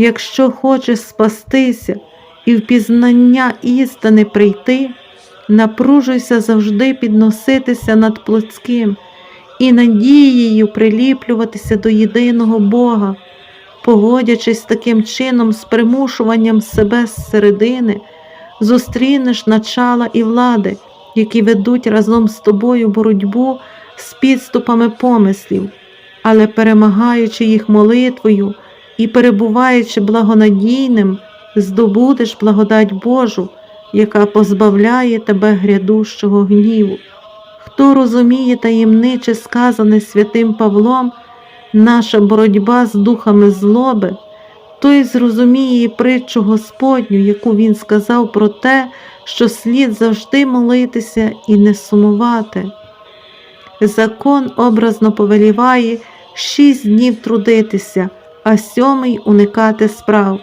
Якщо хочеш спастися і в пізнання істини прийти, напружуйся завжди підноситися над плотським і надією приліплюватися до єдиного Бога, погодячись таким чином з примушуванням себе зсередини, зустрінеш начала і влади, які ведуть разом з тобою боротьбу з підступами помислів, але перемагаючи їх молитвою і перебуваючи благонадійним, здобудеш благодать Божу, яка позбавляє тебе грядущого гніву. Хто розуміє таємниче сказане святим Павлом, наша боротьба з духами злоби, той зрозуміє притчу Господню, яку він сказав про те, що слід завжди молитися і не сумувати. Закон образно повеліває шість днів трудитися, а сьомий уникати справ.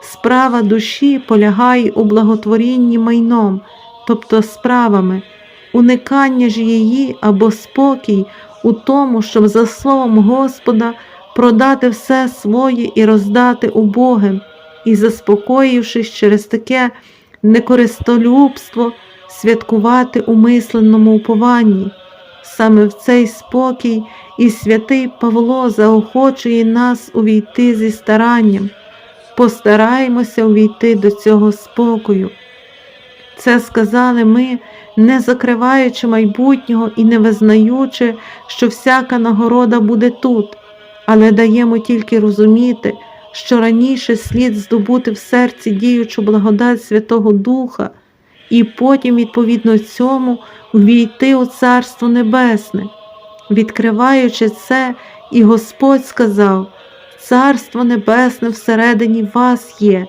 Справа душі полягає у благотворінні майном, тобто справами, уникання ж її або спокій у тому, щоб за словом Господа продати все своє і роздати убогим, і, заспокоївшись через таке некористолюбство, святкувати у мисленому упованні. Саме в цей спокій і святий Павло заохочує нас увійти зі старанням. Постараємося увійти до цього спокою. Це сказали ми, не закриваючи майбутнього і не визнаючи, що всяка нагорода буде тут, але даємо тільки розуміти, що раніше слід здобути в серці діючу благодать Святого Духа, і потім, відповідно цьому, увійти у Царство Небесне. Відкриваючи це, і Господь сказав, Царство Небесне всередині вас є.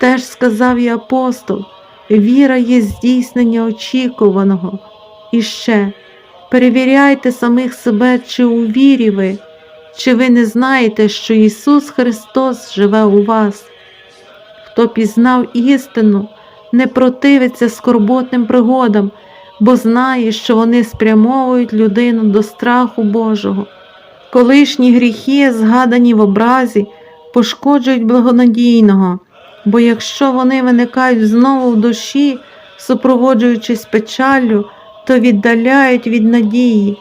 Теж сказав і апостол, віра є здійснення очікуваного. І ще перевіряйте самих себе, чи у вірі ви, чи ви не знаєте, що Ісус Христос живе у вас. Хто пізнав істину, не противиться скорботним пригодам, бо знає, що вони спрямовують людину до страху Божого. Колишні гріхи, згадані в образі, пошкоджують благонадійного, бо якщо вони виникають знову в душі, супроводжуючись печаллю, то віддаляють від надії,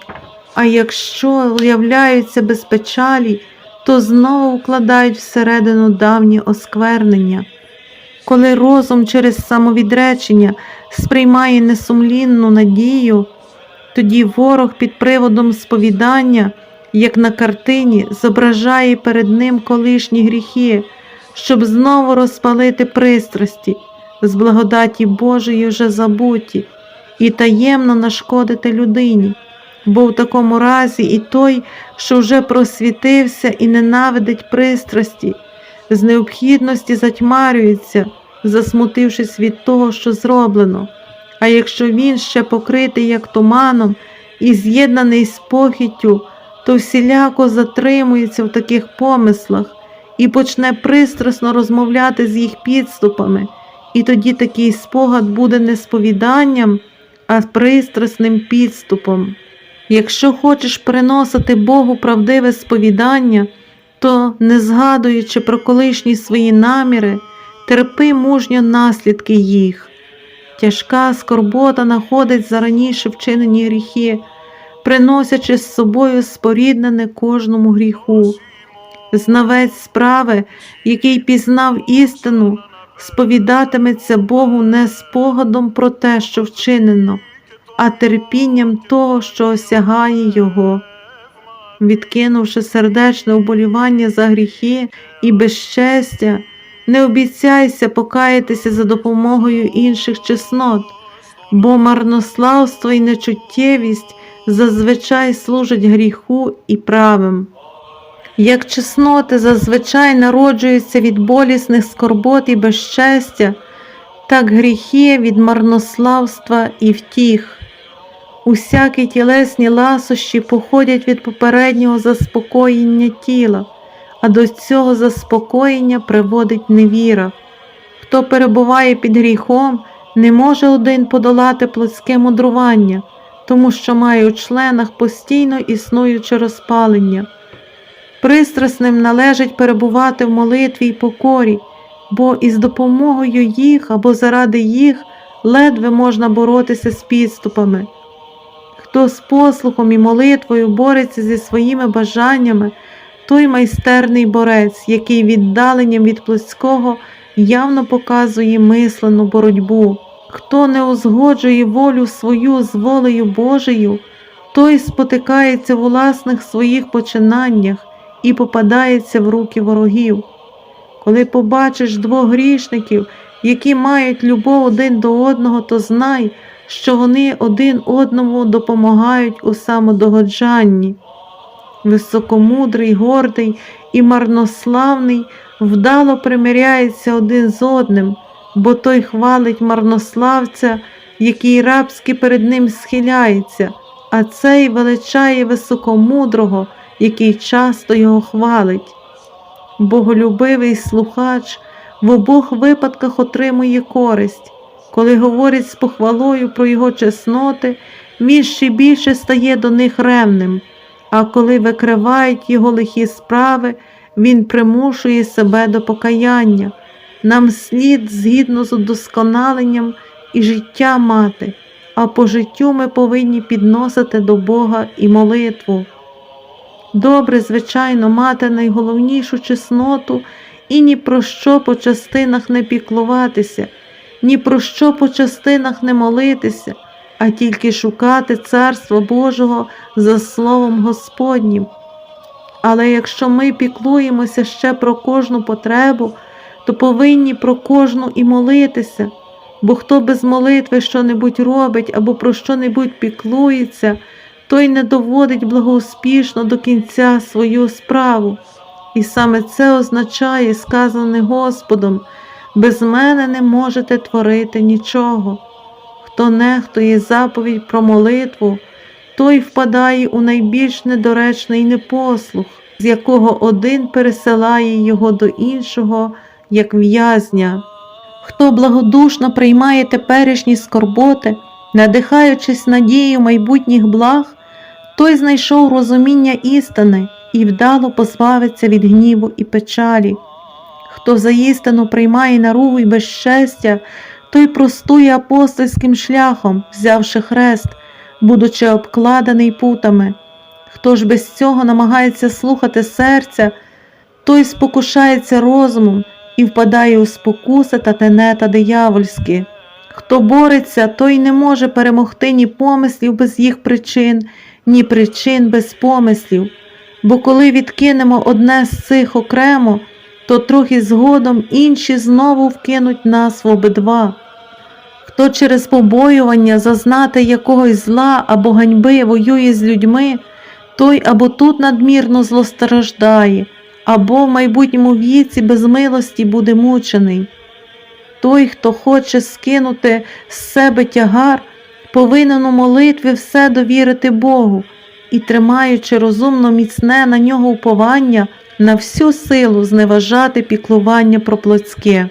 а якщо з'являються без печалі, то знову вкладають всередину давні осквернення. Коли розум через самовідречення сприймає несумлінну надію, тоді ворог під приводом сповідання, як на картині, зображає перед ним колишні гріхи, щоб знову розпалити пристрасті, з благодаті Божої вже забуті, і таємно нашкодити людині, бо в такому разі і той, що вже просвітився і ненавидить пристрасті, з необхідності затьмарюється, засмутившись від того, що зроблено. А якщо він ще покритий як туманом і з'єднаний з похіттю, то всіляко затримується в таких помислах і почне пристрасно розмовляти з їх підступами, і тоді такий спогад буде не сповіданням, а пристрасним підступом. Якщо хочеш приносити Богу правдиве сповідання, то, не згадуючи про колишні свої наміри, терпи мужньо наслідки їх. Тяжка скорбота находить за раніше вчинені гріхи, приносячи з собою споріднене кожному гріху. Знавець справи, який пізнав істину, сповідатиметься Богу не спогадом про те, що вчинено, а терпінням того, що осягає Його. Відкинувши сердечне уболівання за гріхи і безчестя, не обіцяйся покаятися за допомогою інших чеснот, бо марнославство і нечуттєвість зазвичай служать гріху і правим. Як чесноти зазвичай народжуються від болісних скорбот і безчестя, так гріхи від марнославства і втіх. Усякі тілесні ласощі походять від попереднього заспокоєння тіла, а до цього заспокоєння приводить невіра. Хто перебуває під гріхом, не може один подолати плотське мудрування, тому що має у членах постійно існуюче розпалення. Пристрасним належить перебувати в молитві й покорі, бо із допомогою їх або заради їх ледве можна боротися з підступами. Хто з послухом і молитвою бореться зі своїми бажаннями, той майстерний борець, який віддаленням від плотського явно показує мислену боротьбу. Хто не узгоджує волю свою з волею Божою, той спотикається в власних своїх починаннях і попадається в руки ворогів. Коли побачиш двох грішників, які мають любов один до одного, то знай, що вони один одному допомагають у самодогоджанні. Високомудрий, гордий і марнославний вдало примиряється один з одним, бо той хвалить марнославця, який рабськи перед ним схиляється, а цей величає високомудрого, який часто його хвалить. Боголюбивий слухач в обох випадках отримує користь. Коли говорить з похвалою про його чесноти, він ще більше стає до них ревним, а коли викривають його лихі справи, він примушує себе до покаяння. Нам слід згідно з удосконаленням і життя мати, а по життю ми повинні підносити до Бога і молитву. Добре, звичайно, мати найголовнішу чесноту і ні про що по частинах не піклуватися, ні про що по частинах не молитися, а тільки шукати Царства Божого за Словом Господнім. Але якщо ми піклуємося ще про кожну потребу, то повинні про кожну і молитися, бо хто без молитви що-небудь робить або про що-небудь піклується, той не доводить благоуспішно до кінця свою справу. І саме це означає, сказане Господом, без мене не можете творити нічого. Хто нехтує заповідь про молитву, той впадає у найбільш недоречний непослух, з якого один пересилає його до іншого, як в'язня. Хто благодушно приймає теперішні скорботи, надихаючись надією майбутніх благ, той знайшов розуміння істини і вдало позбавиться від гніву і печалі. Хто заістину приймає наругу й безчестя, той простує апостольським шляхом, взявши хрест, будучи обкладений путами. Хто ж без цього намагається слухати серця, той спокушається розумом і впадає у спокуси та тенета диявольські. Хто бореться, той не може перемогти ні помислів без їх причин, ні причин без помислів. Бо коли відкинемо одне з цих окремо, то трохи згодом інші знову вкинуть нас в обидва. Хто через побоювання зазнати якогось зла або ганьби воює з людьми, той або тут надмірно злостраждає, або в майбутньому віці без милості буде мучений. Той, хто хоче скинути з себе тягар, повинен у молитві все довірити Богу і, тримаючи розумно міцне на нього уповання, на всю силу зневажати піклування про плотське.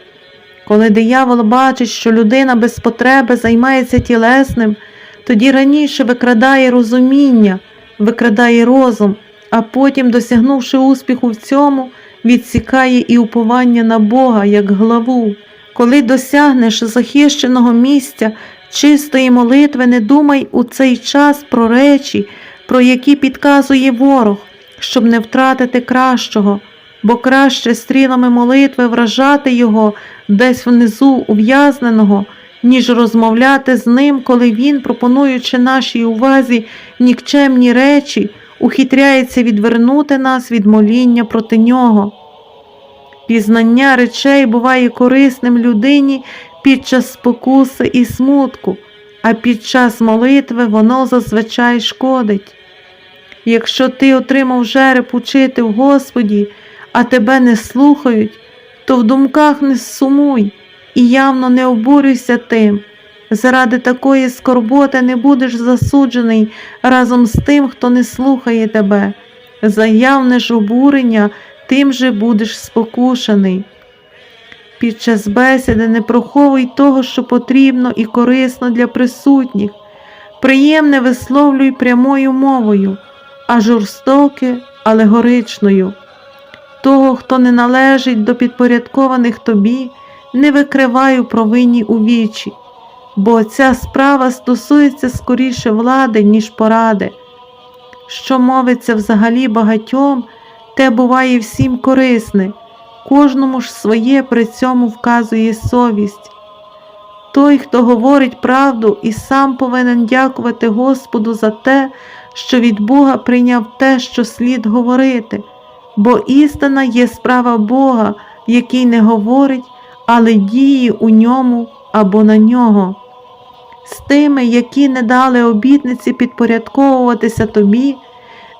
Коли диявол бачить, що людина без потреби займається тілесним, тоді раніше викрадає розуміння, викрадає розум, а потім, досягнувши успіху в цьому, відсікає і уповання на Бога як главу. Коли досягнеш захищеного місця чистої молитви, не думай у цей час про речі, про які підказує ворог, щоб не втратити кращого, бо краще стрілами молитви вражати його десь внизу ув'язненого, ніж розмовляти з ним, коли він, пропонуючи нашій увазі нікчемні речі, ухитряється відвернути нас від моління проти нього. Пізнання речей буває корисним людині під час спокуси і смутку, а під час молитви воно зазвичай шкодить. Якщо ти отримав жереб учити в Господі, а тебе не слухають, то в думках не сумуй і явно не обурюйся тим. Заради такої скорботи не будеш засуджений разом з тим, хто не слухає тебе. За явне ж обурення тим же будеш спокушений. Під час бесіди не проховуй того, що потрібно і корисно для присутніх, приємне висловлюй прямою мовою, а жорстоке алегоричною. Того, хто не належить до підпорядкованих тобі, не викриваю провинні у вічі, бо ця справа стосується скоріше влади, ніж поради. Що мовиться взагалі багатьом, те буває всім корисне, кожному ж своє при цьому вказує совість. Той, хто говорить правду, і сам повинен дякувати Господу за те, що від Бога прийняв те, що слід говорити, бо істина є справа Бога, який не говорить, але діє у ньому або на нього. З тими, які не дали обітниці підпорядковуватися тобі,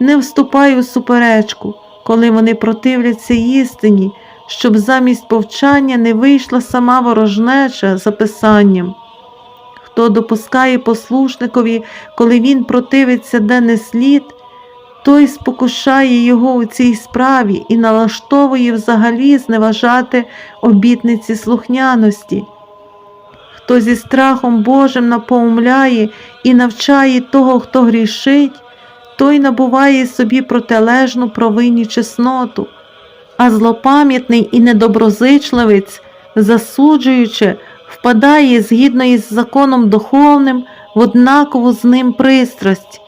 не вступай у суперечку, коли вони противляться істині, щоб замість повчання не вийшла сама ворожнеча за писанням. Хто допускає послушникові, коли він противиться де не слід, той спокушає його у цій справі і налаштовує взагалі зневажати обітниці слухняності. Хто зі страхом Божим напоумляє і навчає того, хто грішить, той набуває собі протилежну провинні чесноту, а злопам'ятний і недоброзичливець, засуджуючи, впадає згідно із законом духовним в однакову з ним пристрасть